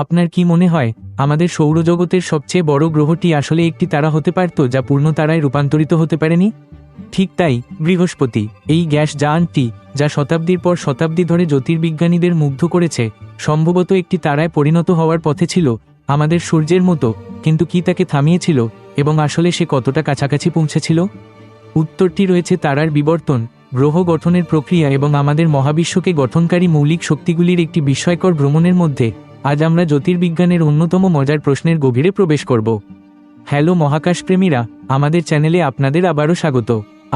আপনার কি মনে হয়, আমাদের সৌরজগতের সবচেয়ে বড় গ্রহটি আসলে একটি তারা হতে পারত যা পূর্ণ তারায় রূপান্তরিত হতে পারেনি? ঠিক তাই, বৃহস্পতি, এই গ্যাস যানটি যা শতাব্দীর পর শতাব্দী ধরে জ্যোতির্বিজ্ঞানীদের মুগ্ধ করেছে, সম্ভবত একটি তারায় পরিণত হওয়ার পথে ছিল, আমাদের সূর্যের মতো, কিন্তু কি তাকে থামিয়েছিল, এবং আসলে সে কতটা কাছাকাছি পৌঁছেছিল? উত্তরটি রয়েছে তারার বিবর্তন, গ্রহ গঠনের প্রক্রিয়া এবং আমাদের মহাবিশ্বকে গঠনকারী মৌলিক শক্তিগুলির একটি বিস্ময়কর ভ্রমণের মধ্যে আজ আমরা জ্যোতির্বিজ্ঞানের অন্যতম মজার প্রশ্নের গভীরে প্রবেশ করব। হ্যালো মহাকাশপ্রেমীরা, আমাদের চ্যানেলে আপনাদের আবারও স্বাগত।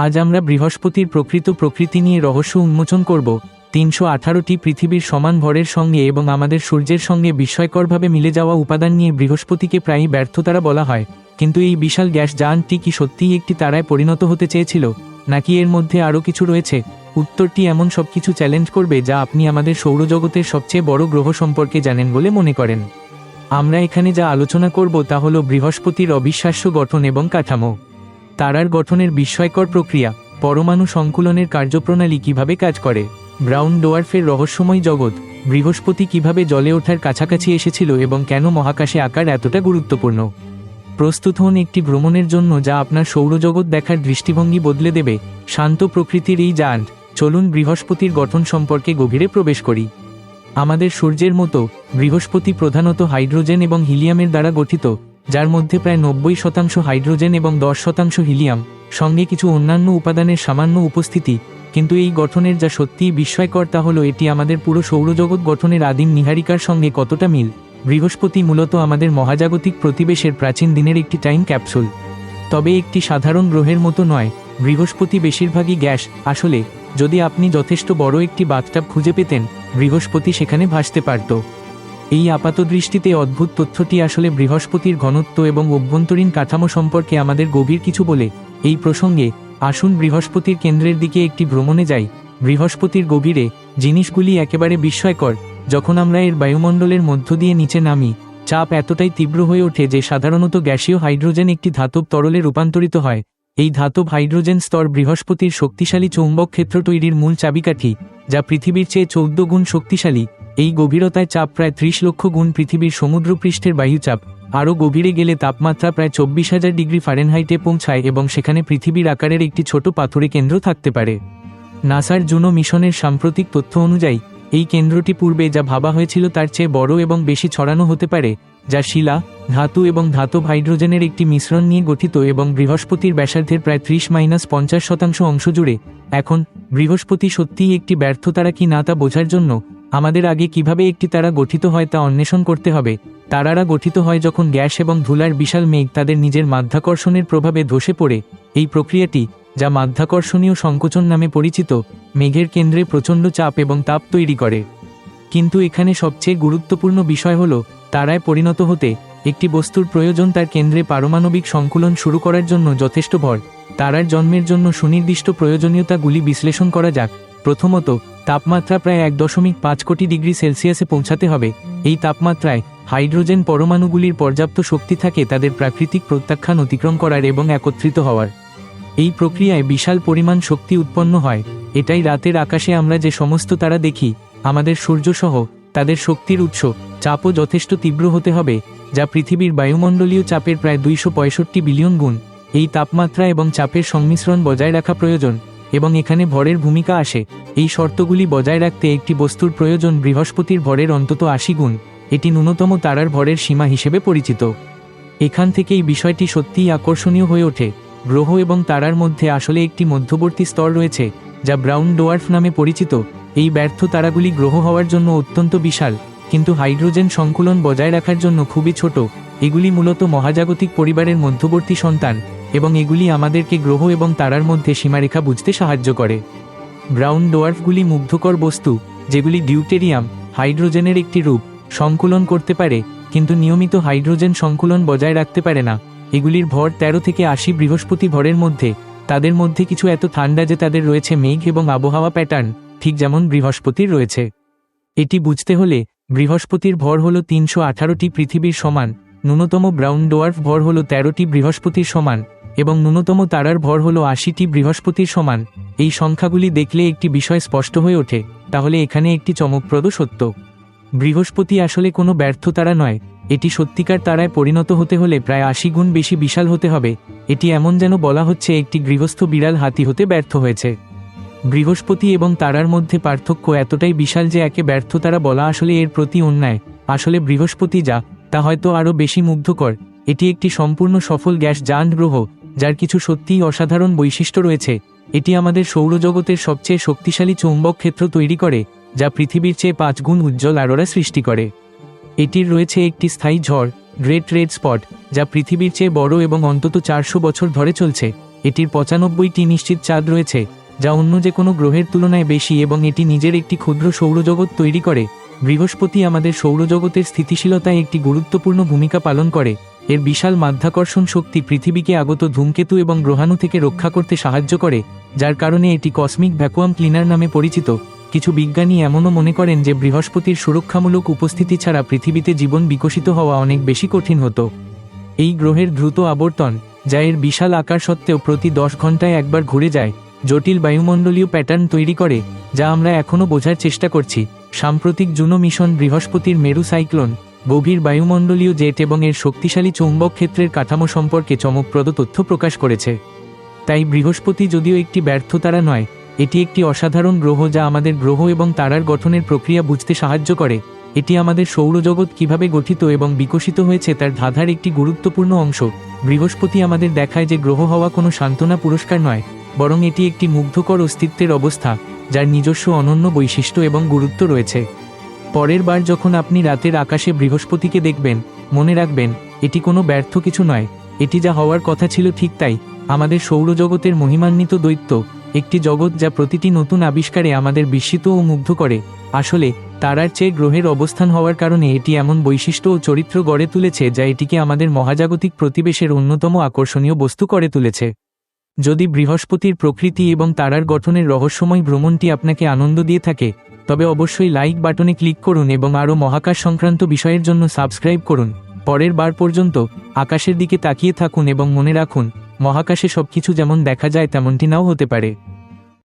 আজ আমরা বৃহস্পতির প্রকৃত প্রকৃতি নিয়ে রহস্য উন্মোচন করব, তিনশো আঠারোটি পৃথিবীর সমান ভরের সঙ্গে এবং আমাদের সূর্যের সঙ্গে বিস্ময়করভাবে মিলে যাওয়া উপাদান নিয়ে বৃহস্পতিকে প্রায়ই ব্যর্থতারা বলা হয়। কিন্তু এই বিশাল গ্যাস যানটি কি সত্যিই একটি তারায় পরিণত হতে চেয়েছিল, নাকি এর মধ্যে আরও কিছু রয়েছে? উত্তরটি এমন সব কিছু চ্যালেঞ্জ করবে যা আপনি আমাদের সৌরজগতের সবচেয়ে বড় গ্রহ সম্পর্কে জানেন বলে মনে করেন। আমরা এখানে যা আলোচনা করব তা হল বৃহস্পতির অবিশ্বাস্য গঠন এবং কাঠামো। তারার গঠনের বিস্ময়কর প্রক্রিয়া, পরমাণু সংকুলনের কার্যপ্রণালী কীভাবে কাজ করে, ব্রাউন ডোয়ার্ফের রহস্যময় জগৎ, বৃহস্পতি কীভাবে জলে ওঠার কাছাকাছি এসেছিল এবং কেন মহাকাশে আকার এতটা গুরুত্বপূর্ণ। প্রস্তুত হন একটি ভ্রমণের জন্য যা আপনার সৌরজগৎ দেখার দৃষ্টিভঙ্গি বদলে দেবে, শান্ত প্রকৃতির এই যান্ট চলুন বৃহস্পতির গঠন সম্পর্কে গভীরে প্রবেশ করি। আমাদের সূর্যের মতো বৃহস্পতি প্রধানত হাইড্রোজেন এবং হিলিয়ামের দ্বারা গঠিত, যার মধ্যে প্রায় নব্বই শতাংশ হাইড্রোজেন এবং দশ শতাংশ হিলিয়াম, সঙ্গে কিছু অন্যান্য উপাদানের সামান্য উপস্থিতি, কিন্তু এই গঠনের যা সত্যিই বিস্ময়কর তা হলো এটি আমাদের পুরো সৌরজগৎ গঠনের আদিম নিহারিকার সঙ্গে কতটা মিল। বৃহস্পতি মূলত আমাদের মহাজাগতিক প্রতিবেশের প্রাচীন দিনের একটি টাইম ক্যাপসুল। তবে একটি সাধারণ গ্রহের মতো নয়, বৃহস্পতি বেশিরভাগই গ্যাস, আসলে যদি আপনি যথেষ্ট বড় একটি বাথটাব খুঁজে পেতেন, বৃহস্পতি সেখানে ভাসতে পারত। এই আপাতদৃষ্টিতে অদ্ভুত তথ্যটি আসলে বৃহস্পতির ঘনত্ব এবং অভ্যন্তরীণ কাঠামো সম্পর্কে আমাদের গভীর কিছু বলে, এই প্রসঙ্গে আসুন বৃহস্পতির কেন্দ্রের দিকে একটি ভ্রমণে যাই। বৃহস্পতির গভীরে জিনিসগুলি একেবারে বিস্ময়কর, যখন আমরা এর বায়ুমণ্ডলের মধ্য দিয়ে নিচে নামি, চাপ এতটাই তীব্র হয়ে ওঠে যে সাধারণত গ্যাসীয় হাইড্রোজেন একটি ধাতব তরলে রূপান্তরিত হয়। এই ধাতব হাইড্রোজেন স্তর বৃহস্পতির শক্তিশালী চৌম্বক ক্ষেত্র তৈরির মূল চাবিকাঠি, যা পৃথিবীর চেয়ে চৌদ্দ গুণ শক্তিশালী। এই গভীরতায় চাপ প্রায় ত্রিশ লক্ষ গুণ পৃথিবীর সমুদ্রপৃষ্ঠের বায়ুচাপ। আরও গভীরে গেলে তাপমাত্রা প্রায় চব্বিশ হাজার ডিগ্রি ফারেনহাইটে পৌঁছায় এবং সেখানে পৃথিবীর আকারের একটি ছোট পাথুরে কেন্দ্র থাকতে পারে। নাসার জুনো মিশনের সাম্প্রতিক তথ্য অনুযায়ী, এই কেন্দ্রটি পূর্বে যা ভাবা হয়েছিল তার চেয়ে বড় এবং বেশি ছড়ানো হতে পারে, যা শিলা ধাতু এবং ধাতব হাইড্রোজেনের একটি মিশ্রণ নিয়ে গঠিত এবং বৃহস্পতির ব্যাসার্ধের প্রায় ত্রিশ মাইনাস পঞ্চাশ শতাংশ অংশ জুড়ে। এখন, বৃহস্পতি সত্যিই একটি ব্যর্থ তারা কি না তা বোঝার জন্য আমাদের আগে কীভাবে একটি তারা গঠিত হয় তা অন্বেষণ করতে হবে। তারারা গঠিত হয় যখন গ্যাস এবং ধুলার বিশাল মেঘ তাদের নিজের মাধ্যাকর্ষণের প্রভাবে ধসে পড়ে। এই প্রক্রিয়াটি, যা মাধ্যাকর্ষণীয় সংকোচন নামে পরিচিত, মেঘের কেন্দ্রে প্রচণ্ড চাপ এবং তাপ তৈরি করে। কিন্তু এখানে সবচেয়ে গুরুত্বপূর্ণ বিষয় হল, তারায় পরিণত হতে একটি বস্তুর প্রয়োজন তার কেন্দ্রে পারমাণবিক সংকুলন শুরু করার জন্য যথেষ্ট ভর। তারার জন্মের জন্য সুনির্দিষ্ট প্রয়োজনীয়তাগুলি বিশ্লেষণ করা যাক। প্রথমত, তাপমাত্রা প্রায় এক দশমিক পাঁচ কোটি ডিগ্রি সেলসিয়াসে পৌঁছাতে হবে। এই তাপমাত্রায় হাইড্রোজেন পরমাণুগুলির পর্যাপ্ত শক্তি থাকে তাদের প্রাকৃতিক প্রত্যাখ্যান অতিক্রম করার এবং একত্রিত হওয়ার। এই প্রক্রিয়ায় বিশাল পরিমাণ শক্তি উৎপন্ন হয়। এটাই রাতের আকাশে আমরা যে সমস্ত তারা দেখি, আমাদের সূর্যসহ তাদের শক্তির উৎস চাপও যথেষ্ট তীব্র হতে হবে, যা পৃথিবীর বায়ুমণ্ডলীয় চাপের প্রায় দুইশো পঁয়ষট্টি বিলিয়ন গুণ। এই তাপমাত্রা এবং চাপের সংমিশ্রণ বজায় রাখা প্রয়োজন এবং এখানে ভরের ভূমিকা আসে। এই শর্তগুলি বজায় রাখতে একটি বস্তুর প্রয়োজন বৃহস্পতির ভরের অন্তত আশি গুণ, এটি ন্যূনতম তারার ভরের সীমা হিসেবে পরিচিত। এখান থেকে এই বিষয়টি সত্যিই আকর্ষণীয় হয়ে ওঠে। গ্রহ এবং তারার মধ্যে আসলে একটি মধ্যবর্তী স্তর রয়েছে, যা ব্রাউন ডোয়ার্ফ নামে পরিচিত। এই ব্যর্থ তারাগুলি গ্রহ হওয়ার জন্য অত্যন্ত বিশাল, কিন্তু হাইড্রোজেন সংকুলন বজায় রাখার জন্য খুবই ছোট। এগুলি মূলত মহাজাগতিক পরিবারের মধ্যবর্তী সন্তান, এবং এগুলি আমাদেরকে গ্রহ এবং তারার মধ্যে সীমারেখা বুঝতে সাহায্য করে। ব্রাউন ডোয়ার্ফগুলি মুগ্ধকর বস্তু, যেগুলি ডিউটেরিয়াম, হাইড্রোজেনের একটি রূপ, সংকুলন করতে পারে, কিন্তু নিয়মিত হাইড্রোজেন সংকুলন বজায় রাখতে পারে না। এগুলির ভর ১৩ থেকে আশি বৃহস্পতি ভরের মধ্যে, তাদের মধ্যে কিছু এত ঠান্ডা যে তাদের রয়েছে মেঘ এবং আবহাওয়া প্যাটার্ন। ঠিক যেমন বৃহস্পতির রয়েছে। এটি বুঝতে হলে বৃহস্পতির ভর হল তিনশো আঠারোটি পৃথিবীর সমান, ন্যূনতম ব্রাউন ডোয়ার্ফ ভর হল তেরোটি বৃহস্পতির সমান, এবং ন্যূনতম তারার ভর হল আশিটি বৃহস্পতির সমান। এই সংখ্যাগুলি দেখলে একটি বিষয় স্পষ্ট হয়ে ওঠে, তাহলে এখানে একটি চমকপ্রদ সত্য। বৃহস্পতি আসলে কোনো ব্যর্থ তারা নয়, এটি সত্যিকার তারায় পরিণত হতে হলে প্রায় আশি গুণ বেশি বিশাল হতে হবে, এটি এমন যেন বলা হচ্ছে একটি গৃহস্থ বিড়াল হাতি হতে ব্যর্থ হয়েছে। বৃহস্পতি এবং তারার মধ্যে পার্থক্য এতটাই বিশাল যে একে ব্যর্থ তারা বলা আসলে এর প্রতি অন্যায়। আসলে বৃহস্পতি যা, তা হয়তো আরও বেশি মুগ্ধকর। এটি একটি সম্পূর্ণ সফল গ্যাস যান গ্রহ, যার কিছু সত্যিই অসাধারণ বৈশিষ্ট্য রয়েছে। এটি আমাদের সৌরজগতের সবচেয়ে শক্তিশালী চৌম্বক ক্ষেত্র তৈরি করে, যা পৃথিবীর চেয়ে পাঁচ গুণ উজ্জ্বল আরোরা সৃষ্টি করে। এটির রয়েছে একটি স্থায়ী ঝড় গ্রেট রেড স্পট যা পৃথিবীর চেয়ে বড় এবং অন্তত চারশো বছর ধরে চলছে। এটির পঁচানব্বইটি নিশ্চিত চাঁদ রয়েছে। যা অন্য যে কোনো গ্রহের তুলনায় বেশি এবং এটি নিজের একটি ক্ষুদ্র সৌরজগৎ তৈরি করে, বৃহস্পতি আমাদের সৌরজগতের স্থিতিশীলতায় একটি গুরুত্বপূর্ণ ভূমিকা পালন করে। এর বিশাল মাধ্যাকর্ষণ শক্তি পৃথিবীকে আগত ধূমকেতু এবং গ্রহাণু থেকে রক্ষা করতে সাহায্য করে, যার কারণে এটি কসমিক ভ্যাকুয়াম ক্লিনার নামে পরিচিত। কিছু বিজ্ঞানী এমনও মনে করেন যে বৃহস্পতির সুরক্ষামূলক উপস্থিতি ছাড়া পৃথিবীতে জীবন বিকশিত হওয়া অনেক বেশি কঠিন হতো। এই গ্রহের দ্রুত আবর্তন, যা এর বিশাল আকার সত্ত্বেও প্রতি দশ ঘন্টায় একবার ঘুরে যায় জটিল বায়ুমণ্ডলীয় প্যাটার্ন তৈরি করে, যা আমরা এখনও বোঝার চেষ্টা করছি। সাম্প্রতিক জুনো মিশন বৃহস্পতির মেরু সাইক্লোন, গভীর বায়ুমণ্ডলীয় জেট এবং এর শক্তিশালী চৌম্বক ক্ষেত্রের কাঠামো সম্পর্কে চমকপ্রদ তথ্য প্রকাশ করেছে। তাই বৃহস্পতি যদিও একটি ব্যর্থ তারা নয়, এটি একটি অসাধারণ গ্রহ যা আমাদের গ্রহ এবং তারার গঠনের প্রক্রিয়া বুঝতে সাহায্য করে। এটি আমাদের সৌরজগৎ কীভাবে গঠিত এবং বিকশিত হয়েছে তার ধাঁধার একটি গুরুত্বপূর্ণ অংশ। বৃহস্পতি আমাদের দেখায় যে গ্রহ হওয়া কোনো সান্ত্বনা পুরস্কার নয় বরং এটি একটি মুগ্ধকর অস্তিত্বের অবস্থা, যার নিজস্ব অনন্য বৈশিষ্ট্য এবং গুরুত্ব রয়েছে। পরের বার যখন আপনি রাতের আকাশে বৃহস্পতিকে দেখবেন, মনে রাখবেন, এটি কোনো ব্যর্থ কিছু নয়। এটি যা হওয়ার কথা ছিল ঠিক তাই। আমাদের সৌরজগতের মহিমান্বিত দৈত্য, একটি জগৎ যা প্রতিটি নতুন আবিষ্কারে আমাদের বিস্মিত ও মুগ্ধ করে। আসলে, তারার চেয়ে গ্রহের অবস্থান হওয়ার কারণে এটি এমন বৈশিষ্ট্য ও চরিত্র গড়ে তুলেছে যা এটিকে আমাদের মহাজাগতিক প্রতিবেশের অন্যতম আকর্ষণীয় বস্তু করে তুলেছে। যদি বৃহস্পতির প্রকৃতি এবং তারার গঠনের রহস্যময় ভ্রমণটি আপনাকে আনন্দ দিয়ে থাকে, তবে অবশ্যই লাইক বাটনে ক্লিক করুন এবং আরও মহাকাশ সংক্রান্ত বিষয়ের জন্য সাবস্ক্রাইব করুন। পরের বার পর্যন্ত আকাশের দিকে তাকিয়ে থাকুন এবং মনে রাখুন, মহাকাশে সবকিছু যেমন দেখা যায় তেমনটি নাও হতে পারে।